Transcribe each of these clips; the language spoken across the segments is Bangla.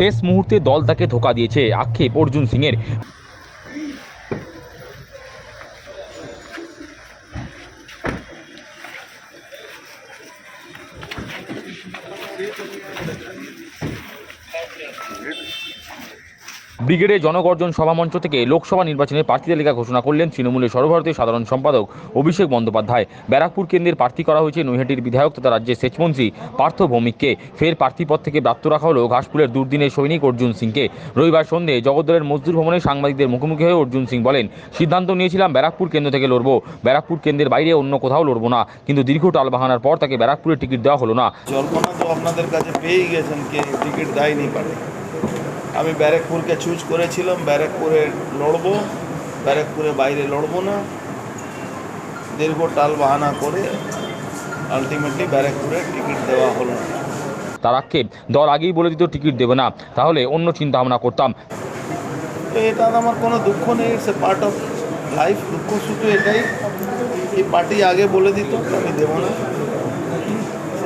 শেষ মুহূর্তে দল তাকে ধোকা দিয়েছে। আক্ষেপ অর্জুন সিংয়ের। ব্রিগেডের জনগর্জন সভামঞ্চ থেকে লোকসভা নির্বাচনে প্রার্থী তালিকা ঘোষণা করলেন তৃণমূলের সর্বভারতীয় সাধারণ সম্পাদক অভিষেক বন্দ্যোপাধ্যায়। ব্যারাকপুর কেন্দ্রের প্রার্থী করা হয়েছে নৈহাটির বিধায়ক তথা রাজ্যের সেচমন্ত্রী পার্থ ভৌমিককে। ফের প্রার্থী পদ থেকে প্রাপ্ত রাখা হলো ঘাসপুরের দুর্দিনের সৈনিক অর্জুন সিংকে। রবিবার সন্ধে জগদ্দলের মজদুর ভবনে সাংবাদিকদের মুখোমুখি হয়ে অর্জুন সিং বলেন, সিদ্ধান্ত নিয়েছিলাম ব্যারাকপুর কেন্দ্র থেকে লড়বো। ব্যারাকপুর কেন্দ্রের বাইরে অন্য কোথাও লড়বো না। কিন্তু দীর্ঘ টালবাহানার পর তাকে ব্যারাকপুরের টিকিট দেওয়া হলো না। জল্পনা তো আপনাদের কাছে পেয়েই গেছেন কে টিকিট দেয়নি পারে। আমি ব্যারেকপুরকে চুজ করেছিলাম ব্যারেকপুরে লড়বো ব্যারেকপুরে বাইরে লড়বো না। দীর্ঘ টাল বাহানা করে আলটিমেটলি ব্যারেকপুরে টিকিট দেওয়া হলো। না তার আক্ষেপ দল আগেই বলে দিত টিকিট দেবে না। তাহলে অন্য চিন্তা ভাবনা করতাম তো এটা আমার কোনো দুঃখ নেই এ পার্ট অফ লাইফ দুঃখ শুধু এটাই। এই পার্টি আগে বলে দিত আমি দেবো না সেভাবে আমি চিন্তা ভাবনা করব।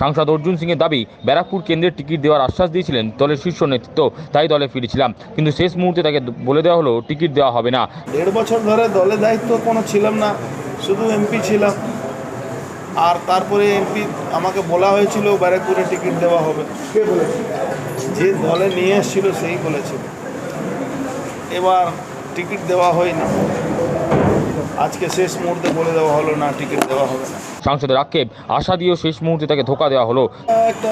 সাংসদ অর্জুন সিংয়ের দাবি ব্যারাকপুর কেন্দ্রের টিকিট দেওয়ার আশ্বাস দিয়েছিলেন দলের শীর্ষ নেতৃত্ব তাই দলে ফিরেছিলাম। কিন্তু শেষ মুহূর্তে তাকে বলে দেওয়া হলো টিকিট দেওয়া হবে না। দেড় বছর ধরে দলে দায়িত্ব কোনো ছিলাম না শুধু এমপি ছিলাম। আর তারপরে এমপি আমাকে বলা হয়েছিল ব্যারাকপুরে টিকিট দেওয়া হবে। কে বলেছে? যে দলে নিয়ে এসেছিল সেই বলেছিল। এবার টিকিট দেওয়া হয়নি। আজকে শেষ মুহূর্তে বলে দেওয়া হলো না টিকিট দেওয়া হবে না। সাংসদের আক্ষেপ আশা দিয়েও শেষ মুহূর্তে তাকে ধোকা দেওয়া হলো। একটা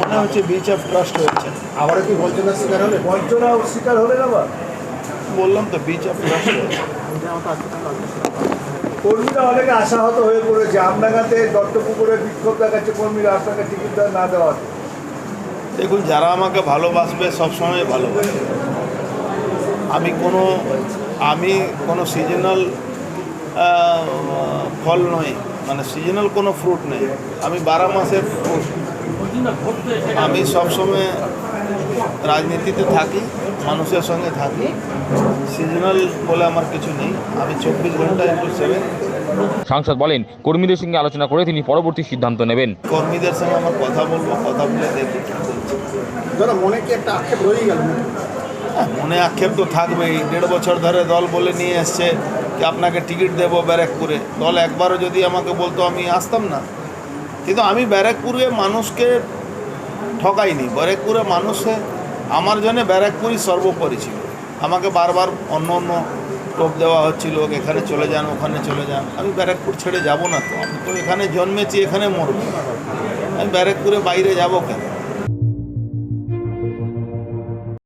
মনে হচ্ছে বিচ অফ ট্রাস্ট হচ্ছে আবারও কি বঞ্চনার শিকার হলে? বঞ্চনা শিকার হলে আবার? বললাম তো বিচ অফ ট্রাস্ট কর্মীরা অনেকে আশাহত হয়ে পড়েছে। আমনাগাতে দত্তপুকুরে বিক্ষোভ দেখাচ্ছে কর্মীরা আপনাকে টিকিট দেওয়া না দেওয়ার দেখুন যারা আমাকে ভালোবাসবে সবসময় ভালোবাসবে। আমি কোনো আমি কোনো সিজনাল ফল নয় মানে সিজনাল কোনো ফ্রুট নেই। আমি বারো মাসের ফ্রুট আমি সবসময় রাজনীতিতে থাকি মানুষের সঙ্গে থাকি। সিজনাল বলে আমার কিছু নেই। আমি চব্বিশ ঘণ্টা ইন্টু সেভেন সাংসদ বলেন কর্মীদের সঙ্গে আলোচনা করে তিনি পরবর্তী সিদ্ধান্ত নেবেন। কর্মীদের সঙ্গে আমার কথা বলব কথা বলে দেখি মনে কি একটা আক্ষেপ রয়ে গেল? মনে আক্ষেপ তো থাকবেই। দেড় বছর ধরে দল বলে নিয়ে এসছে যে আপনাকে টিকিট দেবো ব্যারাকপুরে। দল একবারও যদি আমাকে বলতো আমি আসতাম না। কিন্তু আমি ব্যারাকপুরে মানুষকে ঠকাইনি। ব্যারাকপুরে মানুষে আমার জন্য ব্যারাকপুরই সর্বোপরি ছিল। আমাকে বারবার অন্য অন্য টোপ দেওয়া হচ্ছিল, এখানে চলে যান, ওখানে চলে যান। আমি ব্যারাকপুর ছেড়ে যাব না তো। আমি তো এখানে জন্মেছি, এখানে মরবো। আমি ব্যারাকপুরে বাইরে যাব কেন?